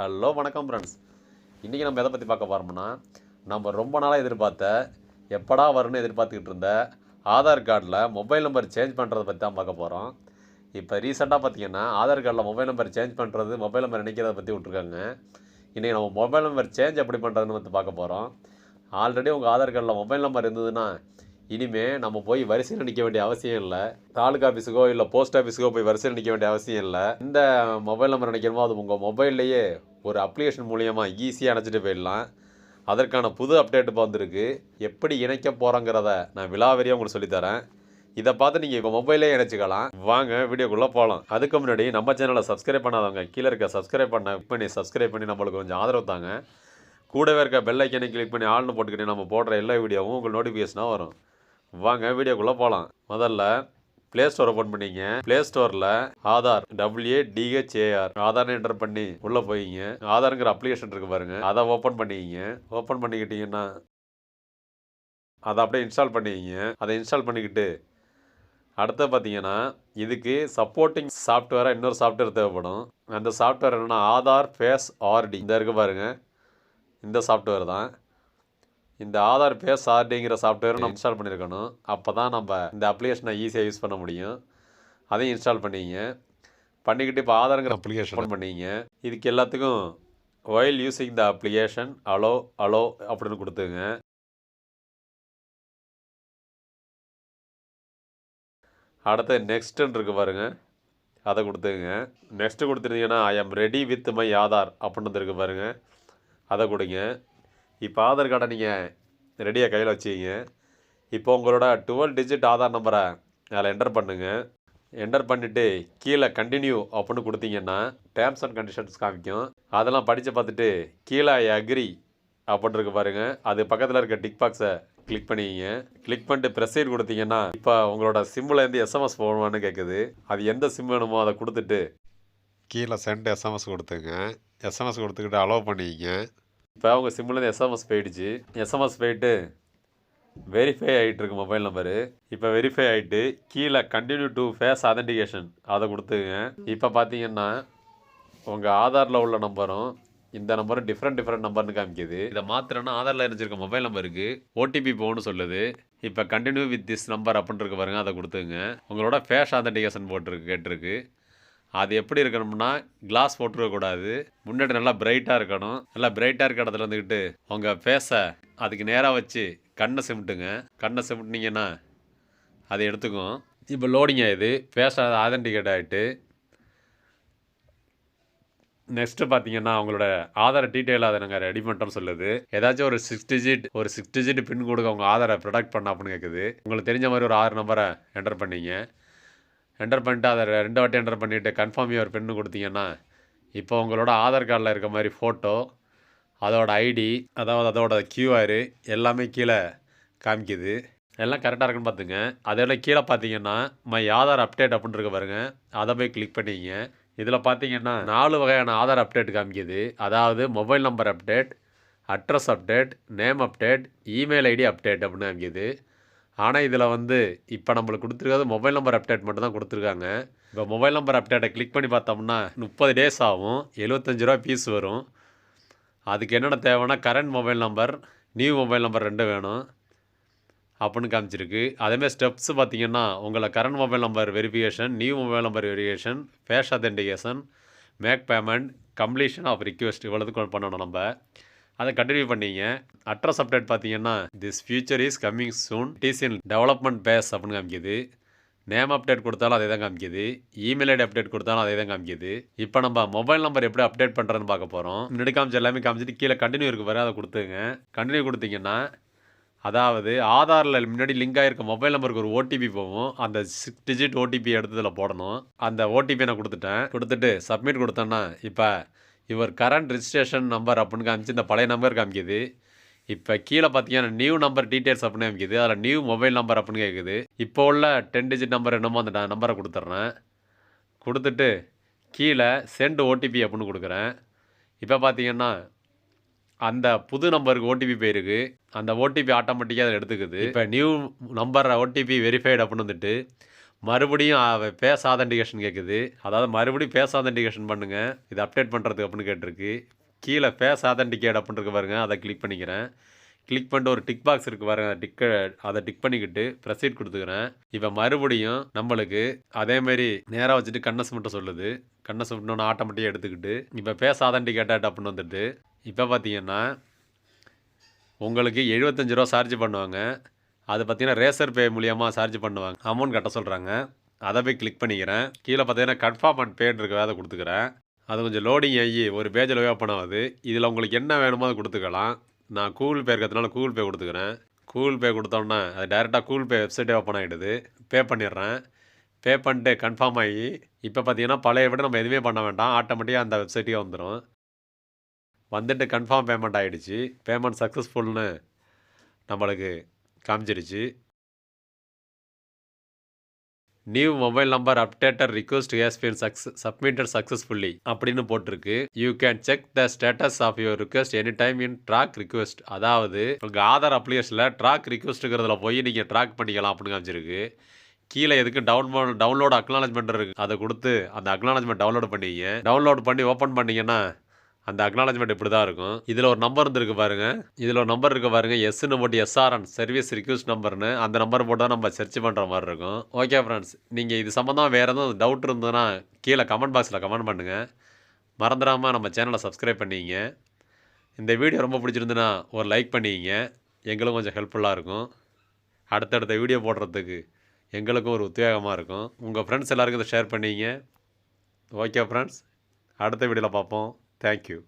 Hello வணக்கம் friends இன்றைக்கி நம்ம எதை பற்றி பார்க்க போகிறோம்னா நம்ம ரொம்ப நாளாக எதிர்பார்த்த எப்படா வரும்னு எதிர்பார்த்துக்கிட்டு இருந்த ஆதார் கார்டில் மொபைல் நம்பர் சேஞ்ச் பண்ணுறதை பற்றி தான் பார்க்க போகிறோம் இப்போ ரீசெண்டாக பார்த்தீங்கன்னா ஆதார் கார்டில் மொபைல் நம்பர் சேஞ்ச் பண்ணுறது மொபைல் நம்பர் இணைக்கிறத பற்றி விட்ருக்காங்க இன்றைக்கி நம்ம மொபைல் நம்பர் சேஞ்ச் எப்படி பண்ணுறதுன்னு வந்து பார்க்க போகிறோம் ஆல்ரெடி உங்கள் ஆதார் கார்டில் மொபைல் நம்பர் இருந்ததுன்னா இனிமேல் நம்ம போய் வரிசையில் நிற்க வேண்டிய அவசியம் இல்லை. தாலுகா ஆஃபீஸுக்கோ இல்லை போஸ்ட் ஆஃபீஸுக்கோ போய் வரிசையில் நிற்க வேண்டிய அவசியம் இல்லை. இந்த மொபைல் நம்பர் நினைக்கிறோமோ அது உங்கள் மொபைல்லையே ஒரு அப்ளிகேஷன் மூலியமாக ஈஸியாக அணைச்சிட்டு போயிடலாம். அதற்கான புது அப்டேட் இப்போ வந்திருக்கு. எப்படி இணைக்க போகிறோங்கிறத நான் விலாவரியாக உங்களுக்கு சொல்லித்தரேன் இதை பார்த்து நீங்கள் இப்போ மொபைலே இணைச்சிக்கலாம். வாங்க வீடியோக்குள்ளே போகலாம் அதுக்கு முன்னாடி நம்ம சேனலை சப்ஸ்கிரைப் பண்ணாதவங்க கீழே இருக்க சப்ஸ்கிரைப் பண்ண click பண்ணி சப்ஸ்கிரைப் பண்ணி நம்மளுக்கு கொஞ்சம் ஆதரவு தாங்க. கூடவே இருக்க பெல்லைக்கனை கிளிக் பண்ணி ஆள்னு போட்டுக்கிட்டு நம்ம போடுற எல்லா வீடியோவும் உங்களுக்கு நோட்டிஃபிகேஷனாக வரும். வாங்க வீடியோக்குள்ளே போகலாம் முதல்ல ப்ளே ஸ்டோர் ஓப்பன் பண்ணிங்க. ப்ளே ஸ்டோரில் Aadhaar W D H A R ஆதார்னு enter பண்ணி உள்ளே போயிங்க. ஆதாருங்கிற அப்ளிகேஷன் இருக்கு பாருங்க. அதை ஓப்பன் பண்ணிக்கிங்க ஓப்பன் பண்ணிக்கிட்டீங்கன்னா அதை அப்படியே இன்ஸ்டால் பண்ணிக்கிங்க அதை இன்ஸ்டால் பண்ணிக்கிட்டு அடுத்து பார்த்தீங்கன்னா இதுக்கு சப்போர்ட்டிங் சாஃப்ட்வேராக இன்னொரு சாஃப்ட்வேர் தேவைப்படும். அந்த சாஃப்ட்வேர் என்னன்னா ஆதார் ஃபேஸ் ஆர்டி இந்த இருக்கு பாருங்க. இந்த சாஃப்ட்வேர் தான். இந்த ஆதார் பேஸ் ஆர்டிங்கிற சாஃப்ட்வேர் நம்ம இன்ஸ்டால் பண்ணியிருக்கணும் அப்போ தான் நம்ம இந்த அப்ளிகேஷனை ஈஸியாக யூஸ் பண்ண முடியும். அதையும் இன்ஸ்டால் பண்ணிங்க. பண்ணிக்கிட்டு இப்போ ஆதாருங்கிற அப்ளிகேஷன் பண்ணிங்க. இதுக்கு எல்லாத்துக்கும் while using the application allow allow அப்படின்னு கொடுத்துங்க. அடுத்து நெக்ஸ்ட்டுன்னு இருக்கு பாருங்க. அதை கொடுத்துங்க. Next கொடுத்துருந்தீங்கன்னா I am ready with my Aadhaar அப்படின்னு இருக்கு பாருங்க. அதை கொடுங்க. இப்போ ஆதார் கார்டை நீங்கள் ரெடியாக கையில் வச்சுக்கிங்க. இப்போ உங்களோட டுவெல் டிஜிட் ஆதார் நம்பரை அதில் என்டர் பண்ணுங்கள் என்டர் பண்ணிவிட்டு கீழே கண்டினியூ அப்படின்னு கொடுத்தீங்கன்னா டேர்ம்ஸ் அண்ட் கண்டிஷன்ஸ் காமிக்கும். அதெல்லாம் படித்து பார்த்துட்டு கீழே ஐ அக்ரி அப்படின்னு இருக்கு பாருங்கள் அது பக்கத்தில் இருக்க டிக் பாக்ஸை கிளிக் பண்ணிக்கிங்க. கிளிக் பண்ணிட்டு ப்ரெசைட் கொடுத்தீங்கன்னா இப்போ உங்களோட சிம்மில் இருந்து எஸ்எம்எஸ் போகணுமான்னு கேட்குது அது எந்த சிம் வேணுமோ அதை கொடுத்துட்டு கீழே சென்ட் எஸ்எம்எஸ் கொடுத்துங்க எஸ்எம்எஸ் கொடுத்துக்கிட்டு அலோவ் பண்ணிக்கிங்க. இப்போ அவங்க சிம்லேருந்து எஸ்எம்எஸ் போயிடுச்சு. எஸ்எம்எஸ் போயிட்டு வெரிஃபை ஆகிட்டு இருக்கு மொபைல் நம்பரு இப்போ வெரிஃபை ஆகிட்டு கீழே கண்டினியூ டு ஃபேஸ் அதென்டிகேஷன் அதை கொடுத்துங்க. இப்போ பார்த்தீங்கன்னா உங்கள் ஆதாரில் உள்ள நம்பரும் இந்த நம்பரும் டிஃப்ரெண்ட் டிஃப்ரெண்ட் நம்பர்னு காமிக்குது. இதை மாத்திரன்னா ஆதாரில் இருந்துச்சிருக்க மொபைல் நம்பருக்கு ஓடிபி போகணும்னு சொல்லுது. இப்போ கண்டினியூ வித் திஸ் நம்பர் அப்படின்னு இருக்கு பாருங்க அதை கொடுத்துங்க. உங்களோட ஃபேஸ் authentication போட்டிருக்கு கேட்டிருக்கு. அது எப்படி இருக்கணும்னா கிளாஸ் போட்டுருக்கக்கூடாது முன்னாடி நல்லா பிரைட்டாக இருக்கணும். நல்லா பிரைட்டாக இருக்க இடத்துல இருந்துக்கிட்டு உங்கள் ஃபேஸை அதுக்கு நேராக வச்சு கண்ணை சிமிட்டுங்க. கண்ணை சிமிட்டினீங்கன்னா அதை எடுத்துக்கும் இப்போ லோடிங் ஆகுது ஃபேஸ் ஆதென்டிகேட் ஆகிட்டு நெக்ஸ்ட்டு பார்த்தீங்கன்னா அவங்களோட ஆதார டீட்டெயில் அதை நாங்கள் ரெடி பண்ணிட்டோம்னு சொல்லுது. ஏதாச்சும் ஒரு சிக்ஸ் டிஜிட் ஒரு சிக்ஸ் டிஜிட் பின் கொடுக்க உங்கள் ஆதாரை ப்ரொடக்ட் பண்ண அப்படின்னு கேட்குது உங்களுக்கு தெரிஞ்ச மாதிரி ஒரு ஆறு நம்பரை என்டர் பண்ணிங்க. என்டர் பண்ணிட்டு அதை ரெண்டு வாட்டி என்டர் பண்ணிவிட்டு கன்ஃபார்ம் யுவர் பின்னு கொடுத்தீங்கன்னா இப்போ உங்களோட ஆதார் கார்டில் இருக்க மாதிரி ஃபோட்டோ அதோட ஐடி அதாவது அதோட கியூஆர் எல்லாமே கீழே காமிக்குது. எல்லாம் கரெக்டாக இருக்குன்னு பார்த்துங்க. அதோட கீழே பார்த்தீங்கன்னா மை ஆதார் அப்டேட் அப்படின்னு இருக்க பாருங்க. அதை போய் கிளிக் பண்ணிங்க. இதில் பார்த்தீங்கன்னா நாலு வகையான ஆதார் அப்டேட் காமிக்குது. அதாவது mobile number update address update name update email ID update அப்படின்னு காமிக்குது. ஆனால் இதில் வந்து இப்போ நம்மளுக்கு கொடுத்துருக்காது மொபைல் நம்பர் அப்டேட் மட்டும் தான் கொடுத்துருக்காங்க. இப்போ மொபைல் நம்பர் அப்டேட்டை கிளிக் பண்ணி பார்த்தோம்னா முப்பது டேஸ் ஆகும் எழுபத்தஞ்சு ரூபா ஃபீஸ் வரும். அதுக்கு என்னென்ன தேவைன்னா current mobile number new mobile number ரெண்டும் வேணும். அப்படின்னு காமிச்சிருக்கு. அதேமாதிரி ஸ்டெப்ஸ் பார்த்தீங்கன்னா உங்களை current mobile number verification new mobile number verification face authentication make payment completion of request இவ்வளோதுக்கு பண்ணணும் நம்ம. அதை கண்டினியூ பண்ணீங்க. அட்ரஸ் அப்டேட் பார்த்தீங்கன்னா this feature is coming soon it in development phase அப்படின்னு காமிக்குது. நேம் அப்டேட் கொடுத்தாலும் அதே தான் காமிக்குது. இமெயில் ஐடி அப்டேட் கொடுத்தாலும் அதே தான் காமிக்குது. இப்போ நம்ம மொபைல் நம்பர் எப்படி அப்டேட் பண்ணுறதுன்னு பார்க்க போகிறோம் முன்னாடி காமிச்சு எல்லாமே காமிச்சிட்டு கீழே கண்டினியூ இருக்கு பாரு அதை கொடுத்துங்க கண்டினியூ கொடுத்தீங்கன்னா அதாவது ஆதாரில் முன்னாடி லிங்க் ஆகிருக்க மொபைல் நம்பருக்கு ஒரு ஓடிபி போகும். அந்த சிக்ஸ் டிஜிட் ஓடிபி எடுத்ததில் போடணும். அந்த ஓடிபி நான் கொடுத்துட்டேன். கொடுத்துட்டு சப்மிட் கொடுத்தேன்னா இப்போ இவர் கரண்ட் ரிஜிஸ்ட்ரேஷன் நம்பர் அப்படின்னு காமிச்சு இந்த பழைய நம்பர் காமிக்குது. இப்போ கீழே பார்த்தீங்கன்னா நியூ நம்பர் டீட்டெயில்ஸ் அப்படின்னு காமிக்குது. அதில் நியூ மொபைல் நம்பர் அப்படின்னு கேட்குது இப்போ உள்ள டென் டிஜிட் நம்பர் என்னமோ அந்த நம்பரை கொடுத்துட்றேன். கொடுத்துட்டு கீழே சென்ட் ஓடிபி அப்படின்னு கொடுக்குறேன். இப்போ பார்த்தீங்கன்னா அந்த புது நம்பருக்கு ஓடிபி போயிருக்கு. அந்த ஓடிபி ஆட்டோமேட்டிக்காக அதை எடுத்துக்குது. இப்போ நியூ நம்பர் ஓடிபி வெரிஃபைடு அப்படின்னு வந்துட்டு மறுபடியும் பேஸ் ஆதென்டிகேஷன் கேட்குது அதாவது மறுபடியும் பேஸ் ஆதென்டிகேஷன் பண்ணுங்கள் இது அப்டேட் பண்ணுறதுக்கு அப்படின்னு கேட்டிருக்கு. கீழே ஃபேஸ் ஆதன்டிகேட் அப்படின்னு இருக்கு பாருங்க. அதை கிளிக் பண்ணிக்கிறேன். கிளிக் பண்ணிட்டு ஒரு டிக் பாக்ஸ் இருக்குது பாருங்க. அதை டிக்கை அதை டிக் பண்ணிக்கிட்டு ப்ரெசீட் கொடுத்துக்கிறேன். இப்போ மறுபடியும் நம்மளுக்கு அதேமாரி நேராக வச்சுட்டு கண்ணை மட்டும் சொல்லுது. கண்ணை சுட்டோன்னு ஆட்டோமேட்டிக்காக எடுத்துக்கிட்டு இப்போ ஃபேஸ் ஆதென்டிகேட்டட் அப்படின்னு வந்துட்டு இப்போ பார்த்தீங்கன்னா உங்களுக்கு எழுபத்தஞ்சு ரூபா சார்ஜ் பண்ணுவாங்க. அது பார்த்தீங்கன்னா ரேசர் பே மூலியமாக சார்ஜ் பண்ணுவாங்க. அமௌண்ட் கட்ட சொல்கிறாங்க அதை போய் கிளிக் பண்ணிக்கிறேன். கீழே பார்த்தீங்கன்னா கன்ஃபார்ம் அண்ட் பேட் இருக்க அதை கொடுத்துக்கிறேன். அது கொஞ்சம் லோடிங் ஆகி ஒரு பேஜில் ஓப்பன் ஆகுது. இதில் உங்களுக்கு என்ன வேணுமோ அதை கொடுத்துக்கலாம். நான் கூகுள் பே இருக்கிறதுனால கூகுள் பே கொடுத்துக்கிறேன். கூகுள் பே கொடுத்தோன்னே அது டேரெக்டாக கூகுள் பே வெப்சைட்டே ஓப்பன் ஆகிடுது பே பண்ணிடுறேன். பே பண்ணிட்டு கன்ஃபார்ம் ஆகி இப்போ பார்த்தீங்கன்னா பழைய விட நம்ம எதுவுமே பண்ண வேண்டாம். ஆட்டோமேட்டிக்காக அந்த வெப்சைட்டே வந்துடும் வந்துட்டு கன்ஃபார்ம் பேமெண்ட் ஆகிடுச்சு பேமெண்ட் சக்ஸஸ்ஃபுல்னு நம்மளுக்கு காமிச்சிருச்சு. New mobile number update request has been சக்ஸ் சப்மிட்டட் சக்ஸஸ்ஃபுல்லி அப்படின்னு போட்டிருக்கு. You can check the status of your request any time in track request அதாவது உங்கள் ஆதார் அப்ளிகேஷனில் ட்ராக் ரிக்வஸ்ட்டுங்கிறதுல போய் நீங்கள் ட்ராக் பண்ணிக்கலாம் அப்படின்னு காமிச்சிருக்கு. கீழே எதுக்கு டவுன்லோட் டவுன்லோட் அக்னாலஜ்மெண்ட் இருக்குது அதை கொடுத்து அந்த அக்னாலஜ்மெண்ட் டவுன்லோட் பண்ணிங்க. டவுன்லோட் பண்ணி ஓப்பன் பண்ணீங்கன்னா அந்த அக்னாலஜ்மெண்ட் இப்படி தான் இருக்கும். இதில் ஒரு நம்பர் இருந்திருக்கு பாருங்க. இதில் ஒரு நம்பர் இருக்கு பாருங்க. எஸ்ன்னு போட்டு எஸ்ஆர்என் சர்வீஸ் ரிக்வஸ்ட் நம்பர்னு அந்த நம்பர் போட்டு தான் நம்ம சர்ச் பண்ணுற மாதிரி இருக்கும். ஓகே ஃப்ரெண்ட்ஸ் நீங்கள் இது சம்மந்தமாக வேறு எதுவும் டவுட் இருந்ததுன்னா கீழே கமெண்ட் பாக்ஸில் கமெண்ட் பண்ணுங்கள் மறந்துடாமல் நம்ம சேனலை சப்ஸ்கிரைப் பண்ணிங்க. இந்த வீடியோ ரொம்ப பிடிச்சிருந்துன்னா ஒரு லைக் பண்ணிங்க. எங்களுக்கும் கொஞ்சம் ஹெல்ப்ஃபுல்லாக இருக்கும். அடுத்தடுத்த வீடியோ போடுறதுக்கு எங்களுக்கும் ஒரு உத்வேகமாக இருக்கும். உங்கள் ஃப்ரெண்ட்ஸ் எல்லாருக்கும் இதை ஷேர் பண்ணிங்க. ஓகே ஃப்ரெண்ட்ஸ் அடுத்த வீடியோவில் பார்ப்போம். Thank you.